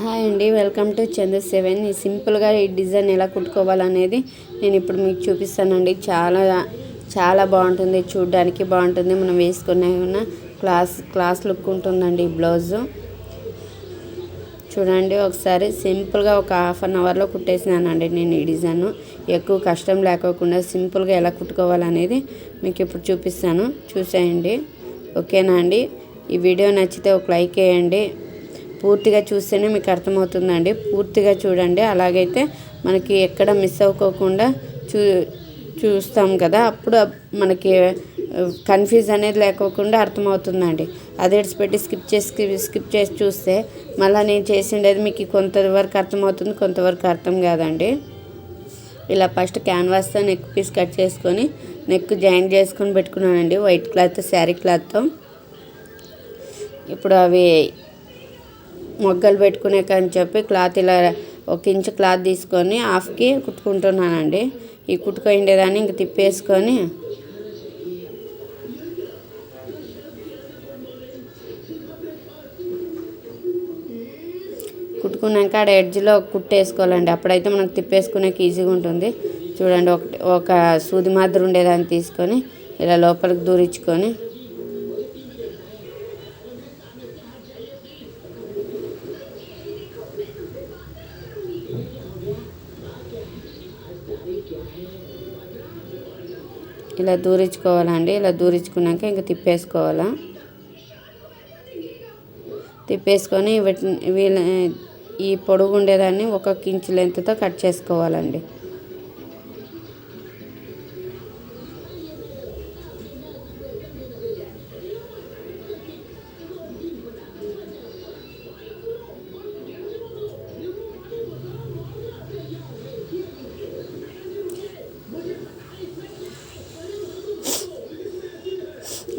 Hi అండి welcome to Chandra seven. ఈ సింపుల్గా ఈ డిజైన్ ఎలా కుట్టుకోవాలనేది నేను ఇప్పుడు మీకు చూపిస్తానండి. చాలా చాలా బాగుంటుంది చూడడానికి బాగుంటుంది. మనం వేసుకునే ఉన్న క్లాస్ క్లాస్ లుక్ ఉంటుందండి ఈ బ్లౌజు. చూడండి ఒకసారి సింపుల్గా ఒక హాఫ్ అన్ అవర్లో కుట్టేసినానండి నేను ఈ డిజైన్. ఎక్కువ కష్టం లేకోకుండా సింపుల్గా ఎలా కుట్టుకోవాలనేది మీకు ఇప్పుడు చూపిస్తాను. చూసేయండి. ఓకేనా అండి? ఈ వీడియో నచ్చితే ఒక లైక్ వేయండి. పూర్తిగా చూస్తేనే మీకు అర్థమవుతుందండి. పూర్తిగా చూడండి. అలాగైతే మనకి ఎక్కడ మిస్ అవ్వకోకుండా చూ చూస్తాం కదా. అప్పుడు మనకి కన్ఫ్యూజ్ అనేది లేకోకుండా అర్థమవుతుందండి. అదే పెట్టి స్కిప్ చేసి స్కిప్ చేసి చూస్తే మళ్ళీ నేను చేసిండేది మీకు కొంతవరకు అర్థమవుతుంది కొంతవరకు అర్థం కాదండి. ఇలా ఫస్ట్ క్యాన్వాస్తో నెక్ పీస్ కట్ చేసుకొని నెక్ జాయింట్ చేసుకొని పెట్టుకున్నానండి. వైట్ క్లాత్ శారీ క్లాత్తో. ఇప్పుడు అవి మొగ్గలు పెట్టుకునే కానీ చెప్పి క్లాత్ ఇలా ఒక ఇంచు క్లాత్ తీసుకొని హాఫ్కి కుట్టుకుంటున్నానండి. ఈ కుట్టుకోండేదాన్ని ఇంక తిప్పేసుకొని కుట్టుకున్నాక ఆడ ఎడ్జ్లో కుట్టేసుకోవాలండి. అప్పుడైతే మనకు తిప్పేసుకునేకి ఈజీగా ఉంటుంది. చూడండి ఒక ఒక సూది మాదిరి ఉండేదాన్ని తీసుకొని ఇలా లోపలికి దూరించుకొని ఇలా దూరించుకోవాలండి. ఇలా దూరించుకున్నాక ఇంకా తిప్పేసుకోవాలా. తిప్పేసుకొని వీళ్ళ ఈ పొడుగు ఉండేదాన్ని ఒక ఇంచు లెంత్తో కట్ చేసుకోవాలండి.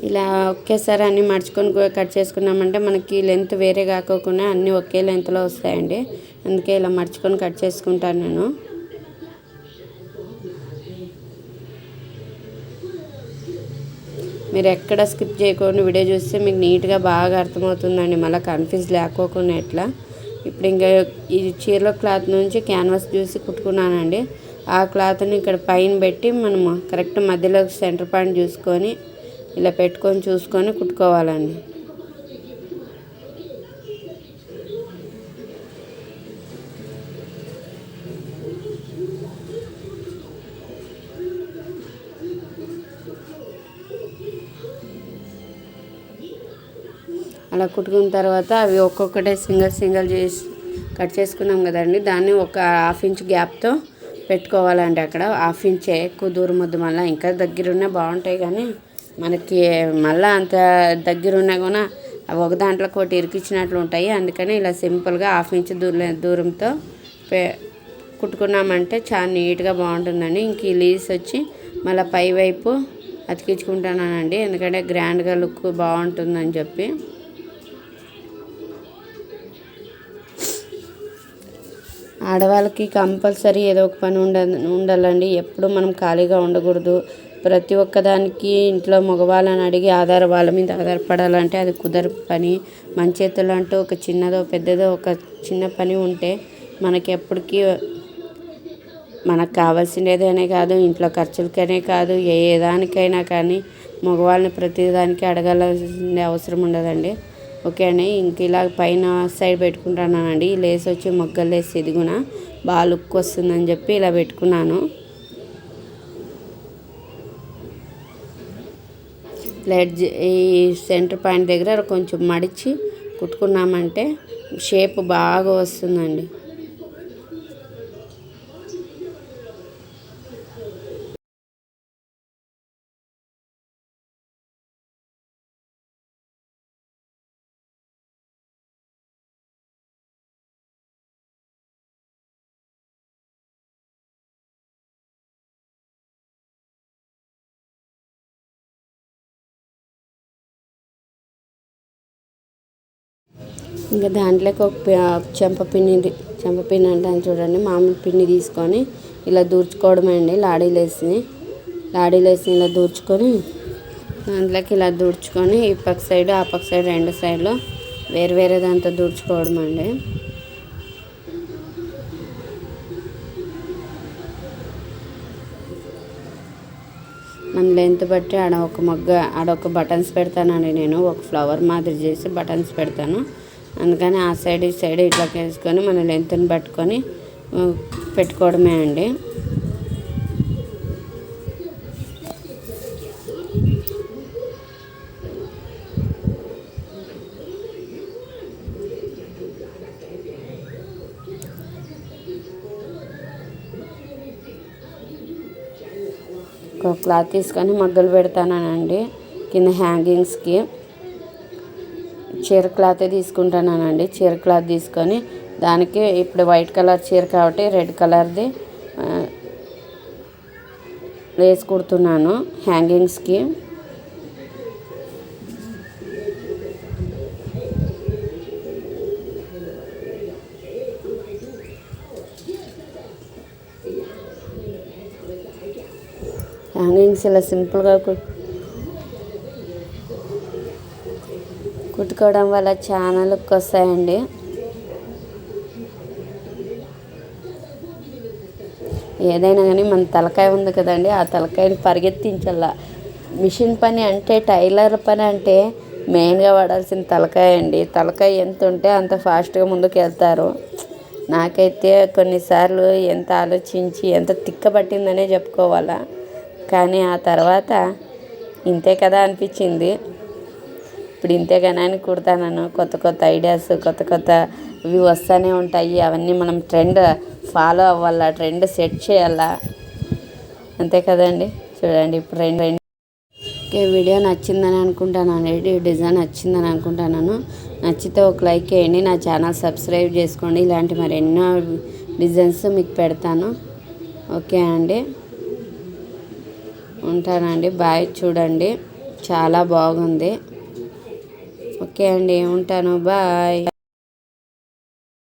ఇలా ఒకేసారి అన్నీ మడుచుకొని కట్ చేసుకున్నామంటే మనకి లెంత్ వేరే కాకోకుండా అన్నీ ఒకే లెంత్లో వస్తాయండి. అందుకే ఇలా మడుచుకొని కట్ చేసుకుంటాను నేను. మీరు ఎక్కడ స్కిప్ చేయకుండా వీడియో చూస్తే మీకు నీట్గా బాగా అర్థమవుతుందండి. మళ్ళీ కన్ఫ్యూజ్ లేకోకుండా ఎట్లా. ఇప్పుడు ఇంకా ఈ చీరల క్లాత్ నుంచి క్యాన్వాస్ చూసి కుట్టుకున్నానండి. ఆ క్లాత్ని ఇక్కడ పైన పెట్టి మనము కరెక్ట్ మధ్యలో సెంటర్ పాయింట్ చూసుకొని ఇలా పెట్టుకొని చూసుకొని కుట్టుకోవాలండి. అలా కుట్టుకున్న తర్వాత అవి ఒక్కొక్కటే సింగల్ సింగల్ చేసి కట్ చేసుకున్నాం కదండి. దాన్ని ఒక హాఫ్ ఇంచ్ గ్యాప్తో పెట్టుకోవాలండి అక్కడ. హాఫ్ ఇంచే ఎక్కువ దూరం వద్దు మళ్ళీ. ఇంకా దగ్గరున్నా బాగుంటాయి కానీ మనకి మళ్ళీ అంత దగ్గర ఉన్నా కూడా అవి ఒక దాంట్లో ఒకటి ఇరికిచ్చినట్లు ఉంటాయి. అందుకని ఇలా సింపుల్గా హాఫ్ ఇంచ్ దూర దూరంతో పే కుట్టుకున్నామంటే చాలా నీట్గా బాగుంటుందండి. ఇంక ఈ లీవ్స్ వచ్చి మళ్ళీ పై వైపు అతికించుకుంటానండి. ఎందుకంటే గ్రాండ్గా లుక్ బాగుంటుందని చెప్పి. ఆడవాళ్ళకి కంపల్సరీ ఏదో ఒక పని ఉండ ఉండాలండి. ఎప్పుడు మనం ఖాళీగా ఉండకూడదు. ప్రతి ఒక్కదానికి ఇంట్లో మగవాళ్ళని అడిగి ఆధార వాళ్ళ మీద ఆధారపడాలంటే అది కుదర పని మన చేతుల్లో అంటూ ఒక చిన్నదో పెద్దదో ఒక చిన్న పని ఉంటే మనకి ఎప్పటికీ మనకు కావాల్సినదనే కాదు ఇంట్లో ఖర్చులకనే కాదు ఏ దానికైనా కానీ మగవాళ్ళని ప్రతిదానికి అడగాల్సిన అవసరం ఉండదండి. ఓకే అండి ఇంక ఇలా పైన సైడ్ పెట్టుకుంటున్నానండి. లేస్ వచ్చి మొగ్గలు లేసి ఎదుగున బాగా లుక్ వస్తుందని చెప్పి ఇలా పెట్టుకున్నాను. లెడ్జ్ ఈ సెంటర్ పాయింట్ దగ్గర కొంచెం మడిచి కుట్టుకున్నామంటే షేప్ బాగా వస్తుందండి. ఇంకా దాంట్లోకి ఒక చెంపపిండి చెంపపిండి అంటాను చూడండి. మామూలు పిండి తీసుకొని ఇలా దూర్చుకోవడం అండి. లాడీలు వేసి లాడీలు వేసి ఇలా దూర్చుకొని దాంట్లోకి ఇలా దూర్చుకొని ఈ పక్క సైడ్ ఆ పక్క సైడ్ రెండు సైడ్లో వేరు వేరే దాంతో దూర్చుకోవడం అండి. మన లెంత్ బట్టి ఆడ ఒక మొగ్గ ఆడ ఒక బటన్స్ పెడతానండి నేను. ఒక ఫ్లవర్ మాదిరి చేసి బటన్స్ పెడతాను. అందుకని ఆ సైడ్ ఈ సైడ్ ఇట్లా వేసుకొని మన లెంత్ని పట్టుకొని పెట్టుకోవడమే అండి. ఒక క్లాత్ తీసుకొని మగ్గలు పెడతానండి కింద హ్యాంగింగ్స్కి. చీర క్లాత్ తీసుకుంటానండి చీర క్లాత్ తీసుకొని దానికి ఇప్పుడు వైట్ కలర్ చీర కాబట్టి రెడ్ కలర్ది లేస్ కుడుతున్నాను హ్యాంగింగ్స్కి. హ్యాంగింగ్స్ ఇలా సింపుల్గా కుట్టుకోవడం వల్ల చాలా లుక్ వస్తాయండి ఏదైనా కానీ మన తలకాయ ఉంది కదండి ఆ తలకాయని పరిగెత్తించాల. మిషన్ పని అంటే టైలర్ పని అంటే మెయిన్గా వాడాల్సిన తలకాయ అండి. తలకాయ ఎంత ఉంటే అంత ఫాస్ట్గా ముందుకు వెళ్తారు నాకైతే కొన్నిసార్లు ఎంత ఆలోచించి ఎంత తిక్క పట్టిందనే చెప్పుకోవాలా. కానీ ఆ తర్వాత ఇంతే కదా అనిపించింది. ఇప్పుడు ఇంతేగాని అని కుడతాను కొత్త కొత్త ఐడియాస్ కొత్త కొత్త ఇవి వస్తూనే ఉంటాయి. అవన్నీ మనం ట్రెండ్ ఫాలో అవ్వాలా ట్రెండ్ సెట్ చేయాలా? అంతే కదండి? చూడండి ఇప్పుడు రెండు రెండు. ఓకే వీడియో నచ్చిందని అనుకుంటాను ఈ డిజైన్ నచ్చిందని అనుకుంటున్నాను. నచ్చితే ఒక లైక్ వేయండి. నా ఛానల్ సబ్స్క్రైబ్ చేసుకోండి. ఇలాంటి మరి ఎన్నో డిజైన్స్ మీకు పెడతాను. ఓకే అండి. ఉంటానండి. బాయ్. చూడండి. చాలా బాగుంది. ఓకే అండి ఉంటాను బాయ్.